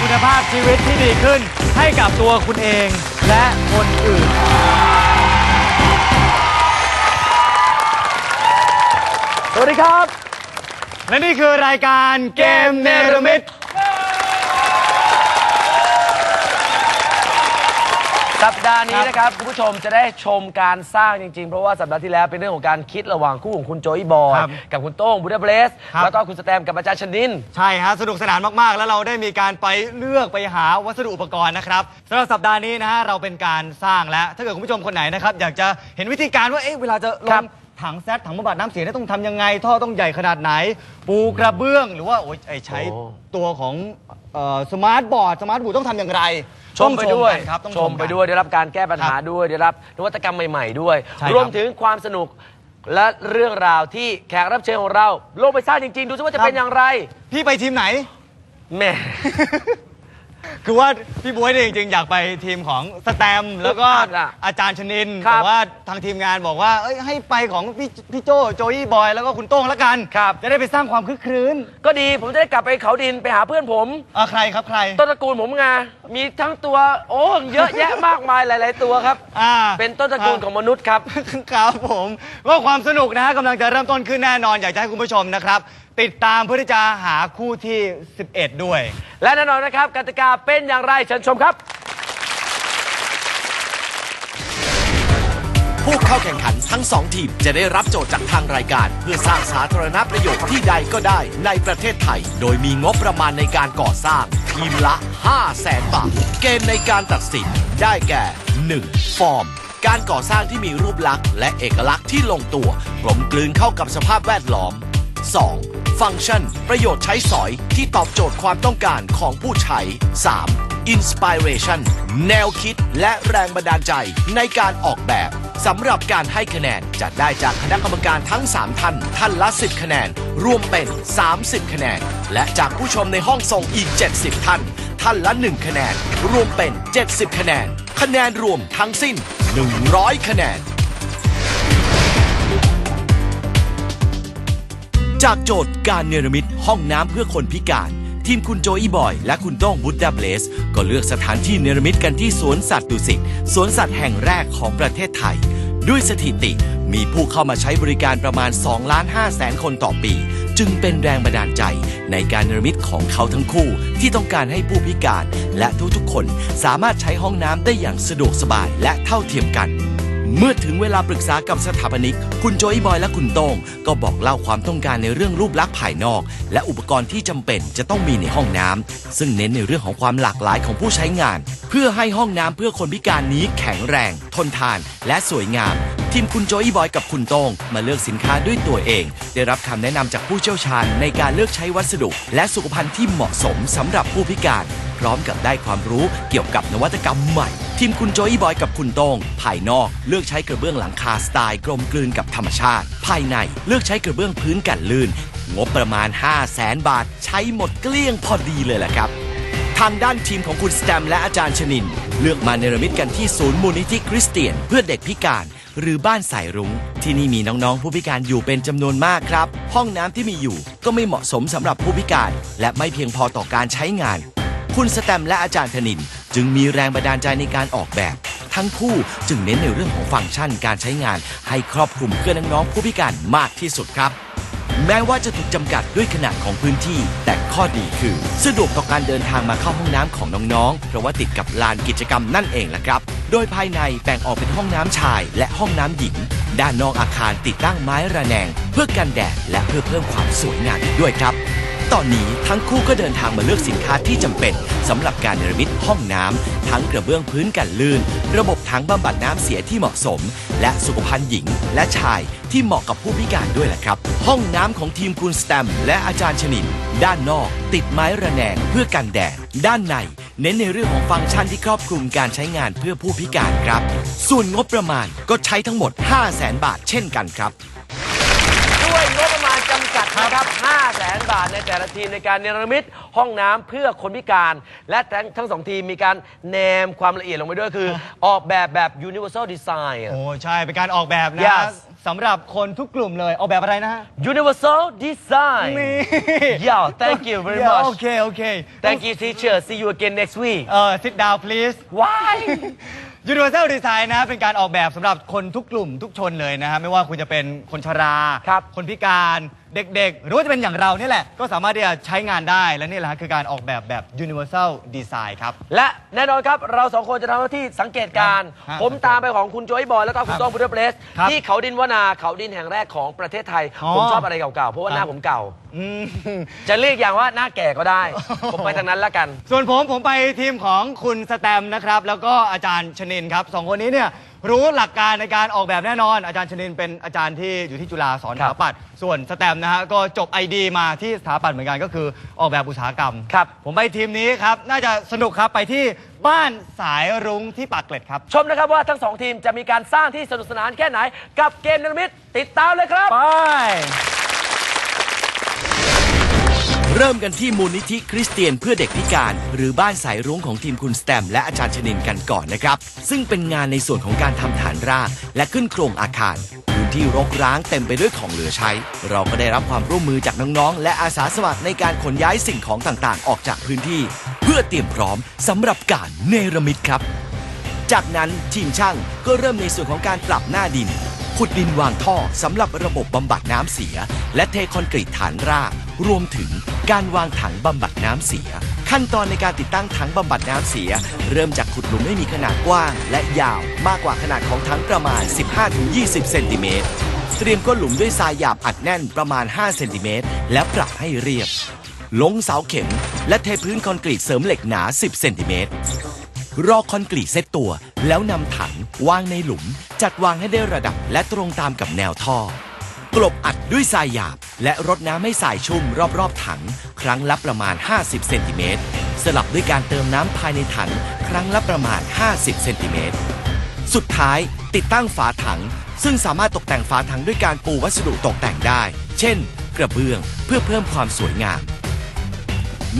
คุณภาพชีวิตที่ดีขึ้น ให้กับตัวคุณเองและคนอื่น สวัสดีครับ และนี่คือรายการเกมเนรมิต สัปดาห์นี้นะครับคุณผู้ชมจะได้ชมการสร้างจริงๆ เพราะว่าสัปดาห์ที่แล้วเป็นเรื่องของการคิดระหว่างคู่ของคุณโจยบอยครับกับคุณโต้งบูดาเบสครับ แล้วก็คุณสแตมกับอาจารย์ชนิน ใช่ฮะสนุกสนานมาก ๆ แล้วเราได้มีการไปเลือกไปหาวัสดุอุปกรณ์นะครับสำหรับสัปดาห์นี้นะฮะเราเป็นการสร้างแล้ว ถ้าเกิดคุณผู้ชมคนไหนนะครับ อยากจะเห็นวิธีการว่าเอ๊ะเวลาจะลครังบ ถังแซดถังบำบัดน้ำเสียเนี่ยต้องทำยังไง ท่อต้องใหญ่ขนาดไหน ปูกระเบื้องหรือว่าโอ้ยไอ้ใช้ตัวของสมาร์ทบอร์ดสมาร์ทบูต้องทำอย่างไรชมไปด้วยต้องกันครับต้องชมไปด้วยได้รับการแก้ปัญหาด้วยได้รับนวัตกรรมใหม่ ๆ ด้วย ใช่ครับ รวมถึงความสนุกและเรื่องราวที่แขกรับเชิญของเรา ลงไปสร้างจริง ๆ ดูซิว่าจะเป็นอย่างไรพี่ไปทีมไหน แหม่ คือว่าพี่บวยเนี่ยจริงๆ อยากไปทีมของสแตมป์แล้วก็อึดอัดอะอาจารย์ชนิน ครับแต่ว่าทางทีมงานบอกว่า เอ้ยให้ไปของพี่พี่โจโจยี่บอย แล้วก็คุณโต้งละกัน ครับ จะได้ไปสร้างความคึกครื้นก็ดีผมจะได้กลับไปเขาดินไปหาเพื่อนผม อะใครครับใครต้นตระกูลผมไงมีทั้งตัวโอ้เยอะแยะมากมายหลาย ๆ ตัวครับ อ่าเป็นต้นตระกูลของมนุษย์ครับ ครับผมก็ความสนุกนะฮะกำลังจะเริ่มต้นขึ้นแน่นอนอยากจะให้คุณผู้ชมนะครับ ติดตามเพื่อที่จะหาคู่ที่ 11 ด้วย และแน่นอนนะครับกติกาเป็นอย่างไรเชิญชมครับ ผู้เข้าแข่งขันทั้งสองทีมจะได้รับโจทย์จากทางรายการ เพื่อสร้างสาธารณประโยชน์ที่ใดก็ได้ในประเทศไทย โดยมีงบประมาณในการก่อสร้าง ทีมละ 5 0 0แสนบาท เกณฑ์ในการตัดสินได้แก่ 1. ฟอร์ม การก่อสร้างที่มีรูปลักษณ์และเอกลักษณ์ที่ลงตัวกลมกลืนเข้ากับสภาพแวดล้อม 2. ฟังก์ชัน ประโยชน์ใช้สอยที่ตอบโจทย์ความต้องการของผู้ใช้ 3. Inspiration แนวคิดและแรงบันดาลใจในการออกแบบสำหรับการให้คะแนนจะได้จากคณะกรรมการทั้ง 3 ท่าน ท่านละ 10 คะแนน รวมเป็น 30 คะแนน และจากผู้ชมในห้องส่งอีก 70 ท่าน ท่านละ 1 คะแนน รวมเป็น 70 คะแนน คะแนนรวมทั้งสิ้น 100 คะแนน จากโจทย์การเนรมิตห้องน้ำเพื่อคนพิการ ทีมคุณโจอีบอย และคุณโต้องบุตดาเบลส ก็เลือกสถานที่เนรมิตกันที่สวนสัตว์ดุสิตสวนสัตว์แห่งแรกของประเทศไทย ด้วยสถิติมีผู้เข้ามาใช้บริการประมาณ2ล้าน5แสนคนต่อปี จึงเป็นแรงบันดาลใจในการเนรมิตของเขาทั้งคู่ ที่ต้องการให้ผู้พิการ และทุกๆคนสามารถใช้ห้องน้ำได้อย่างสะดวกสบายและเท่าเทียมกัน เมื่อถึงเวลาปรึกษากับสถาปนิก คุณโจอีบอยและคุณโต้งก็บอกเล่าความต้องการในเรื่องรูปลักษณ์ภายนอก และอุปกรณ์ที่จำเป็นจะต้องมีในห้องน้ำซึ่งเน้นในเรื่องของความหลากหลายของผู้ใช้งาน เพื่อให้ห้องน้ำเพื่อคนพิการนี้แข็งแรง ทนทาน และสวยงาม ทีมคุณโจยบอยกับคุณโต้งมาเลือกสินค้าด้วยตัวเอง ได้รับคำแนะนำจากผู้เชี่ยวชาญในการเลือกใช้วัสดุ และสุขภัณฑ์ที่เหมาะสมสำหรับผู้พิการ พร้อมกับได้ความรู้เกี่ยวกับนวัตกรรมใหม่ ทีมคุณโจยบอยกับคุณโต้งภายนอกเลือกใช้กระเบื้องหลังคาสไตล์กลมกลืนกับธรรมชาติ ภายในเลือกใช้กระเบื้องพื้นกันลื่น งบประมาณ 5 0 0แสนบาท ใช้หมดเกลี้ยงพอดีเลยแหละครับทางด้านทีมของคุณสแตมและอาจารย์ชนิน เลือกมาเนรมิตกันที่ศูนย์มูลนิธิคริสเตียน เพื่อเด็กพิการ หรือบ้านสายรุง้ง ที่นี่มีน้องๆผู้พิการอยู่เป็นจำนวนมากครับ ห้องน้ำที่มีอยู่ก็ไม่เหมาะสมสำหรับผู้พิการ และไม่เพียงพอต่อการใช้งาน คุณสแตมและอาจารย์ธนิน จึงมีแรงบันดาลใจในการออกแบบ ทั้งคู่จึงเน้นในเรื่องของฟังก์ชันการใช้งาน ให้ครอบคลุมเพื่อน้องๆผู้พิการมากที่สุดครับ แม้ว่าจะถูกจำกัดด้วยขนาดของพื้นที่ แต่ข้อดีคือ สะดวกต่อการเดินทางมาเข้าห้องน้ำของน้องๆ เพราะว่าติดกับลานกิจกรรมนั่นเองล่ะครับ โดยภายในแบ่งออกเป็นห้องน้ำชายและห้องน้ำหญิง ด้านนอกอาคารติดตั้งไม้ระแนง เพื่อกันแดดและเพื่อเพิ่มความสวยงามอีกด้วยครับ ตอนนี้ทั้งคู่ก็เดินทางมาเลือกสินค้าที่จำเป็นสำหรับการเนรมิตห้องน้ำทั้งกระเบื้องพื้นกันลื่น ระบบ ทั้งบำบัดน้ำเสียที่เหมาะสม และสุขภัณฑ์หญิงและชายที่เหมาะกับผู้พิการด้วยแหละครับ ห้องน้ำของทีมคุณสแตมและอาจารย์ชนิน ด้านนอก ติดไม้ระแนงเพื่อกันแดด ด้านใน เน้นในเรื่องของฟังก์ชันที่ครอบคลุมการใช้งานเพื่อผู้พิการครับ ส่วนงบประมาณก็ใช้ทั้งหมด 5 0 0แสนบาทเช่นกันครับ นะครับ5แสนบาทในแต่ละทีมในการเนรมิตห้องน้ำเพื่อคนพิการ และทั้งทั้งสองทีมมีการแนมความละเอียดลงไปด้วยคือ ออกแบบแบบ universal design อะ โอ้ใช่ เป็นการออกแบบนะ Yes สำหรับคนทุกกลุ่มเลย ออกแบบอะไรนะฮะ Universal Design นี่ Yeah thank you very Yeah, much โอเคโอเค Thank you teacher see you again next week เออ sit down please Why Universal Design นะ เป็นการออกแบบสำหรับคนทุกกลุ่มทุกชนเลยนะฮะ ไม่ว่าคุณจะเป็นคนชรา ครับคนพิการเด็กๆ หรือว่าจะเป็นอย่างเราเนี่ยแหละ ก็สามารถที่จะใช้งานได้และนี่แหละฮะคือการออกแบบแบบ Universal Design ครับ และแน่นอนครับ เราสองคนจะทำหน้าที่สังเกตการณ์ครับผมตามไปของคุณโจยบอยแล้วก็คุณครับต้องบุดเบสครับที่เขาดินวนาเขาดินแห่งแรกของประเทศไทย อ๋อ ผมชอบอะไรเก่าๆ เพราะว่าครับหน้าผมเก่า อืม จะเรียกอย่างว่าหน้าแก่ก็ได้ ผมไปทางนั้นละกัน ส่วนผมผมไปทีมของคุณสแตมนะครับ แล้วก็อาจารย์ชนินครับสองคนนี้เนี่ย รู้หลักการในการออกแบบแน่นอน อาจารย์ชนินเป็นอาจารย์ที่อยู่ที่จุฬาสอนคสรับถาปัตย์ส่วนสแตมนะฮะก็จบไอดีมาที่สถาปัตย์เหมือนกันก็คือออกแบบอุตสาหกรรมครับผมไปทีมนี้ครับน่าจะสนุกครับไปที่บ้านสายรุ้งที่ปากเกร็ดครับ ชมนะครับว่าทั้งสองทีมจะมีการสร้างที่สนุกสนานแค่ไหน กับเกมนิรมิตติดตามเลยครับไป เริ่มกันที่มูลนิธิคริสเตียนเพื่อเด็กพิการ หรือบ้านสายรุ้งของทีมคุณสแตมและอาจารย์ชนินกันก่อนนะครับ ซึ่งเป็นงานในส่วนของการทำฐานรากและขึ้นโครงอาคารพื้นที่รกร้างเต็มไปด้วยของเหลือใช้ เราก็ได้รับความร่วมมือจากน้องๆ และอาสาสมัครในการขนย้ายสิ่งของต่างๆ ออกจากพื้นที่ เพื่อเตรียมพร้อมสำหรับการเนรมิตครับ จากนั้นทีมช่างก็เริ่มในส่วนของการปรับหน้าดินขุดดินวางท่อสำหรับระบบบำบัดน้ำเสีย และเทคอนกรีตฐานราก รวมถึงการวางถังบำบัดน้ำเสีย ขั้นตอนในการติดตั้งถังบำบัดน้ำเสีย เริ่มจากขุดหลุมให้มีขนาดกว้าง และยาวมากกว่าขนาดของถังประมาณ 15-20 เซนติเมตรเตรียมก้นหลุมด้วยทรายหยาบอัดแน่นประมาณ 5 เซนติเมตรและปรับให้เรียบ ลงเสาเข็ม และเทพื้นคอนกรีตเสริมเหล็กหนา 10 เซนติเมตรรอคอนกรีตเซตตัว แล้วนำถังวางในหลุม จัดวางให้ได้ระดับและตรงตามกับแนวท่อ กลบอัดด้วยทรายหยาบ และรดน้ำให้ทรายชุ่มรอบๆถัง ครั้งละประมาณ 50 เซนติเมตร สลับด้วยการเติมน้ำภายในถัง ครั้งละประมาณ 50 เซนติเมตร สุดท้ายติดตั้งฝาถัง ซึ่งสามารถตกแต่งฝาถังด้วยการปูวัสดุตกแต่งได้ เช่น กระเบื้องเพื่อเพิ่มความสวยงาม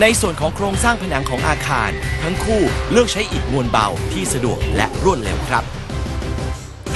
ในส่วนของโครงสร้างผนังของอาคาร ทั้งคู่เลือกใช้อิฐมวลเบาที่สะดวกและรวดเร็วครับ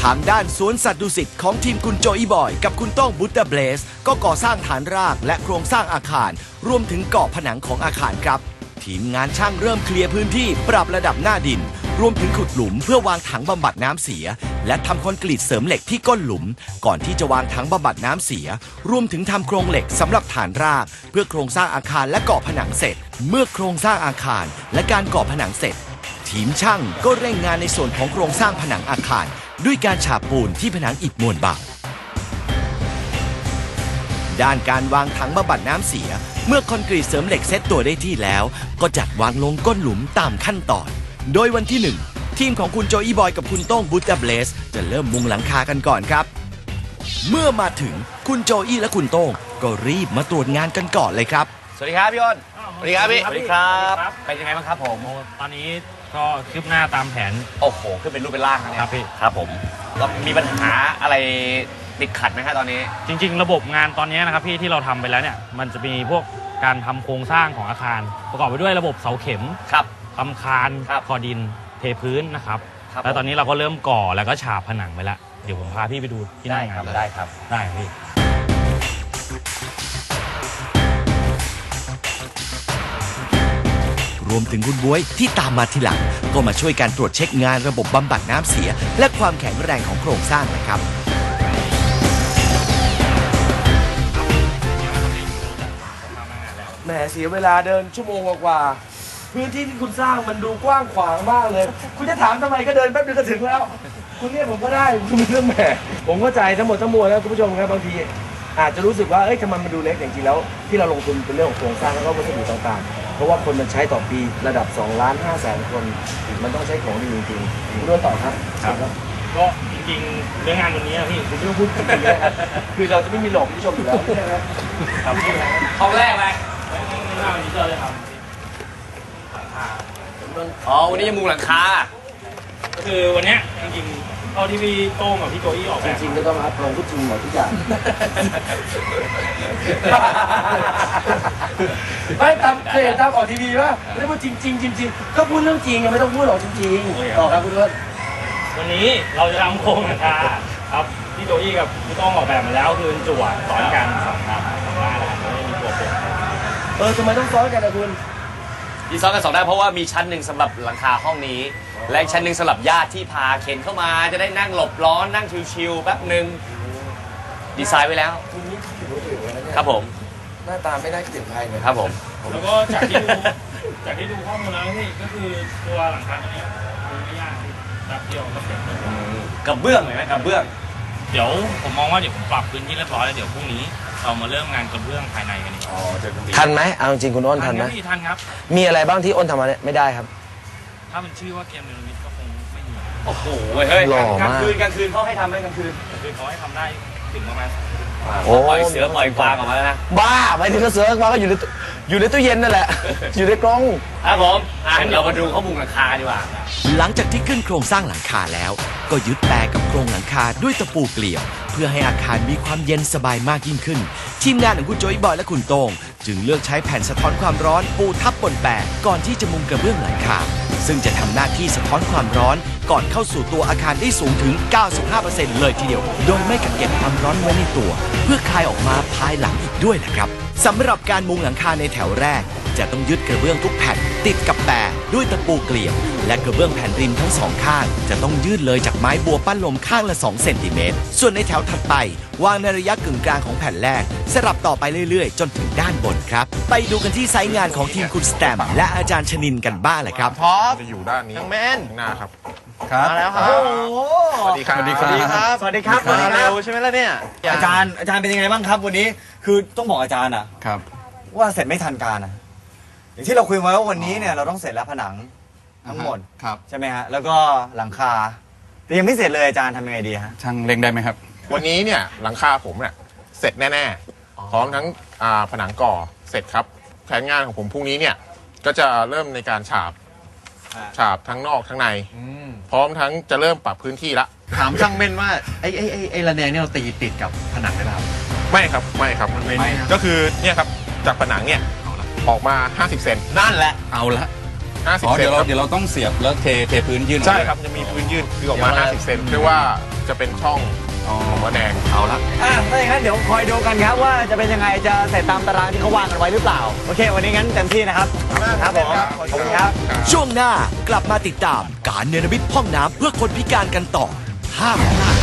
ทางด้านสวนสัตว์ดุสิตของทีมคุณโจอีบอย กับคุณต้องบุตเตอร์เบลส ก็ก่อสร้างฐานรากและโครงสร้างอาคาร รวมถึงเกาะผนังของอาคารครับ ทีมงานช่างเริ่มเคลียร์พื้นที่ปรับระดับหน้าดิน รวมถึงขุดหลุมเพื่อวางถังบำบัดน้ำเสีย และทำคอนกรีตเสริมเหล็กที่ก้นหลุม ก่อนที่จะวางถังบำบัดน้ำเสีย รวมถึงทำโครงเหล็กสำหรับฐานราก เพื่อโครงสร้างอาคารและเกาะผนังเสร็จ เมื่อโครงสร้างอาคาร และการเกาะผนังเสร็จ ทีมช่างก็เร่งงานในส่วนของโครงสร้างผนังอาคาร ด้วยการฉาบปูนที่ผนังอิฐมวลเบาด้านการวางถังบำบัดน้ำเสีย เมื่อคอนกรีตเสริมเหล็กเซตตัวได้ที่แล้ว ก็จัดวางลงก้นหลุมตามขั้นตอน โดยวันที่ 1 ทีมของคุณโจอีบอยกับคุณโต้งบูตเตอร์เบลส จะเริ่มมุงหลังคากันก่อนครับ เมื่อมาถึงคุณโจอี้และคุณโต้งก็รีบมาตรวจงานกันก่อนเลยครับ สวัสดีครับพี่อ้น สวัสดีครับพี่ สวัสดีครับ เป็นยังไงบ้างครับผมโอ้ตอนนี้ ก็คืบหน้าตามแผน โอ้โห ขึ้นเป็นรูปเป็นร่างแล้วเนี่ยครับพี่ ครับผมแล้วมีปัญหาอะไรติดขัดไหมครับตอนนี้ จริง ๆ ระบบงานตอนนี้นะครับพี่ที่เราทำไปแล้วเนี่ยมันจะมีพวกการทำโครงสร้างของอาคาร ประกอบไปด้วยระบบเสาเข็มครับ ทำคานครับคอดินเทพื้นนะครับครับ แล้วตอนนี้เราก็เริ่มก่อแล้วก็ฉาบผนังไปแล้วเดี๋ยวผมพาพี่ไปดูที่หได้น้างาคนรับเลยได้ครับ ได้พี่ รวมถึงคุณบวยที่ตามมาทีหลัง ก็มาช่วยการตรวจเช็คงานระบบบำบัดน้ำเสีย และความแข็งแรงของโครงสร้างนะครับแหมเสียเวลาเดินชั่วโมงกว่าๆพื้นที่ที่คุณสร้างมันดูกว้างขวางมากเลย คุณจะถามทำไมก็เดินแป๊บเดียวก็ถึงแล้ว คุณเรียกผมก็ได้คุณเป็นเรื่องแหมผมเข้าใจทั้งหมดทั้งมวลแล้วคุณผู้ชมครับบางที อาจจะรู้สึกว่าเอ้ยทำไมมันดูเล็กแต่จริงๆแล้ว ที่เราลงทุนเป็นเรื่องของโครงสร้างแล้วก็วัสดุต่างๆ เพราะว่าคนมันใช้ต่อปีระดับ2ล้าน5แสนคน มันต้องใช้ของดีจริงๆคุณด้วยต่อครับครับ ก็จริงๆเรื่องงานวันนี้อะพี่คุณไม่ต้องพูดจริงๆนะครับคือเราจะไม่มีหลอกคุณผู้ชมอยู่แล้วใช่ไหมครับพี่ห้องแรกเลยงานวันนี้ก็เลยทอ๋อวันนี้จะมุงหลังคาำก็คือวันเนี้ยจริงๆ เท่าที่พี่โต้งกับพี่โจอี้ออกจแบบริงๆก็ต้องรับรองพูดจริงหมดทุกอย่าง ไม่ตามเคยเห็นตามออกทีวีว่าไม่ได้พูดจริงจริงๆจริงๆก็พูดเรื่องจริงอะไม่ต้องพูดหรอกจริงๆต่อครับคุณเลิศวันนี้เราจะทำโครงหลังคาครับพี่โจอี้กับพี่ต้องออกแบบมาแล้วคือจั่วสอนกันสองครับสองด้านนะครับไม่ได้มีตัวเปลี่ยนเออทำไมต้องซ้อนกันนะคุณ ดีซ้อนกันสองได้เพราะว่ามีชั้นหนึ่งสำหรับหลังคาห้องนี้ และอีกชั้นหนึ่งสำหรับญาติที่พาเข็นเข้ามาจะได้นั่งหลบร้อนนั่งชิวๆแป๊บหนึ่งดีไซน์ไว้แล้ว คุณนี่คิดถึงคนอื่นเลยนะเนี่ยครับผมหน้าตาไม่น่าคิดถึงใครเลยครับผม แล้วก็จากที่ดูจากที่ดูข้อมูลแล้วพี่ก็คือตัวหลังคาตัวนี้ดูไม่ยากพี่แป๊บเดียวก็เสร็จกระเบื้องเห็นไหมกระเบื้อง เดี๋ยวผมมองว่าเดี๋ยวผมปรับพื้นที่เรียบร้อยแล้วเดี๋ยวพรุ่งนี้เรามาเริ่มงานกระเบื้องภายในกันอีกทันไหมเอาจริงๆคุณอ้นทันไหม ครับพี่ทันครับ มีอะไรบ้างที่อ้นทำมาเนี่ยไม่ได้ครับ ถ้ามันชื่อว่าเกมเนรมิตก็คงไม่มีโอ้โหเฮ้ยหล่อกลางมากคืนกลางคืนเขาให้ทำไหมกลางคืนคือเขาให้ทำได้ถึงประมาณโอ้ ปล่อยเสือปล่อยกวางออกมาแล้วนะบ้าไปถึงกระเสือกมาก็อยู่ในตู้อยู่ในตู้เย็นนั่นแหละ อยู่ในกรงครับผมอะเรามาดูข้อมูลหลังคาดีกว่า หลังจากที่ขึ้นโครงสร้างหลังคาแล้ว ก็ยึดแปรกับโครงหลังคาด้วยตะปูเกลี่ยว เพื่อให้อาคารมีความเย็นสบายมากยิ่งขึ้น ทีมงานของคุณโจยบอยและคุณโตง จึงเลือกใช้แผ่นสะท้อนความร้อนปูทับบนแปรก่อนที่จะมุงกระเบื้องหลังคา ซึ่งจะทำหน้าที่สะท้อนความร้อนก่อนเข้าสู่ตัวอาคารได้สูงถึง 95%เลยทีเดียว โดยไม่กักเก็บความร้อนไว้ในตัว เพื่อคายออกมาภายหลังอีกด้วยนะครับสำหรับการมุงหลังคาในแถวแรก จะต้องยึดกระเบื้องทุกแผ่นติดกับแปรด้วยตะปูเกลี่ยว และกระเบื้องแผ่นริมทั้งสองข้าง จะต้องยืดเลยจากไม้บัวปั้นลมข้างละ 2 เซนติเมตร ส่วนในแถวถัดไป วางในระยะกึ่งกลางของแผ่นแรก สลับต่อไปเรื่อยๆ จนถึงด้านบนครับ ไปดูกันที่ไซต์งานของทีมคุณสแตมป์และอาจารย์ชนินกันบ้างเลยครับจะอยู่ด้านนี้น้องเมน ข้างหน้าครับมาแล้วครับ สวัสดีครับ สวัสดีครับ สวัสดีครับมาเร็วใช่ไหมล่ะเนี่ยอาจารย์อาจารย์เป็นยังไงบ้างครับวันนี้ คือต้องบอกอาจารย์อะครับ ว่าเสร็จไม่ทันการอะ อย่างที่เราคุยไว้ว่าวันนี้เนี่ยเราต้องเสร็จแล้วผนังทั้งหมดครับ ใช่ไหมฮะแล้วก็หลังคาแต่ยังไม่เสร็จเลยอาจารย์ทำยังไงดีฮะ ช่างเล็งได้ไหมครับ วันนี้เนี่ยหลังคาผมเนี่ยเสร็จแน่ๆพร้อมทั้งอ่าผนังก่อเสร็จครับแผนงานของผมพรุ่งนี้เนี่ยก็จะเริ่มในการฉาบอ่า ฉาบทั้งนอกทั้งใน พร้อมทั้งจะเริ่มปรับพื้นที่ละ ถามช่างเม่นว่าไอ้ไอ้ไอ้ไอ้ระแนงเนี่ยเราตีติดกับผนังได้ไหมครับ ไม่ครับไม่ครับไม่ครับก็คือเนี่ยครับจากผนังเนี่ย ออกมา 50 เซนนั่นแหละเอาละ50 อ๋อเซเดี๋นยวเราครับเดี๋ยวเราต้องเสียบแล้วเทเทพื้นยื่นใช่ครับจะมีพื้นยืดคือออกมา 50 เซนเรียกว่าจะเป็นช่องอ๋อของระแนงเอาละ อะถ้าอย่างนั้นเดี๋ยวคอยดูกันครับว่าจะเป็นยังไงจะเสร็จตามตารางที่เขาวางกันไว้หรือเปล่า โอเค วันนี้งั้นเต็มที่นะครับ ครับผมขอบคุณครับ ช่วงหน้ากลับมาติดตามการเนรมิตห้องน้ำเพื่อคนพิการกันต่อห้ามพลาด